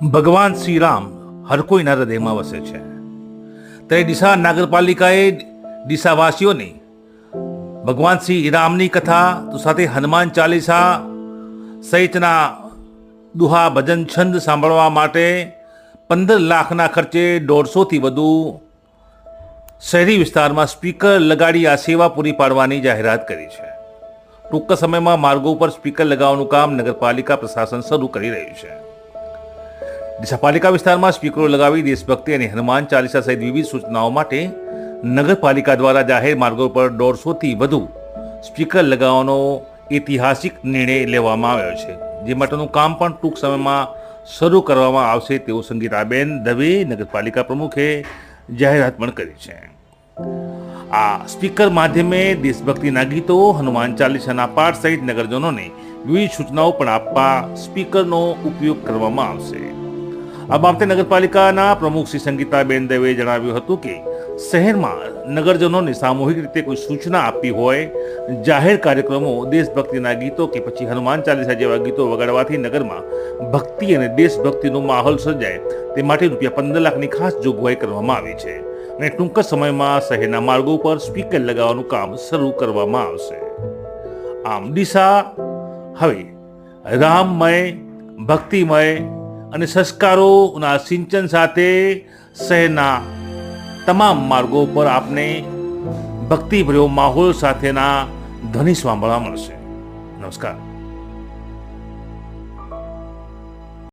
ભગવાન શ્રી રામ હર કોઈના હૃદયમાં વસે છે. ત્યારે ડીસા નગરપાલિકાએ ડીસાવાસીઓની ભગવાન શ્રી રામની કથા, તો સાથે હનુમાન ચાલીસા સહિતના દુહા ભજન છંદ સાંભળવા માટે પંદર લાખના ખર્ચે દોઢસોથી વધુ શહેરી વિસ્તારમાં સ્પીકર લગાડી આ સેવા પૂરી પાડવાની જાહેરાત કરી છે. ટૂંક સમયમાં માર્ગો ઉપર સ્પીકર લગાવવાનું કામ નગરપાલિકા પ્રશાસન શરૂ કરી રહ્યું છે. ડીસા પાલિકા વિસ્તારમાં સ્પીકરો લગાવી દેશભક્તિ અને હનુમાન ચાલીસા સહિત વિવિધ સૂચનાઓ માટે નગરપાલિકા દ્વારા જાહેર માર્ગો પર દોઢસોથી વધુ સ્પીકર લગાવવાનો ઐતિહાસિક નિર્ણય લેવામાં આવ્યો છે, જે માટેનું કામ પણ ટૂંક સમયમાં શરૂ કરવામાં આવશે તેવું સંગીતાબેન દવે નગરપાલિકા પ્રમુખે જાહેરાત પણ કરી છે. આ સ્પીકર માધ્યમે દેશભક્તિના ગીતો, હનુમાન ચાલીસાના પાઠ સહિત નગરજનોને વિવિધ સૂચનાઓ પણ આપવા સ્પીકરનો ઉપયોગ કરવામાં આવશે. આ બાબતે નગરપાલિકાના પ્રમુખ શ્રી સંગીતાબેન દવે જણાવ્યું હતું કે શહેરમાં નગરજનોને સામૂહિક રીતે કોઈ સૂચના આપવી હોય, જાહેર કાર્યક્રમો, દેશભક્તિના ગીતો કે પછી હનુમાન ચાલીસા જેવા ગીતો વગાડવાથી નગરમાં ભક્તિ અને દેશભક્તિનો માહોલ સર્જાય, તે માટે રૂપિયા પંદર લાખની ખાસ જોગવાઈ કરવામાં આવી છે. અને ટૂંક સમયમાં શહેરના માર્ગો પર સ્પીકર લગાવવાનું કામ શરૂ કરવામાં આવશે. આમ દિશા, હવે રામમય, ભક્તિમય અને સંસ્કારોના સિંચન સાથે શહેરના તમામ માર્ગો પર આપને ભક્તિભર્યો માહોલ સાથેના ધ્વનિ સાંભળવા મળશે. નમસ્કાર.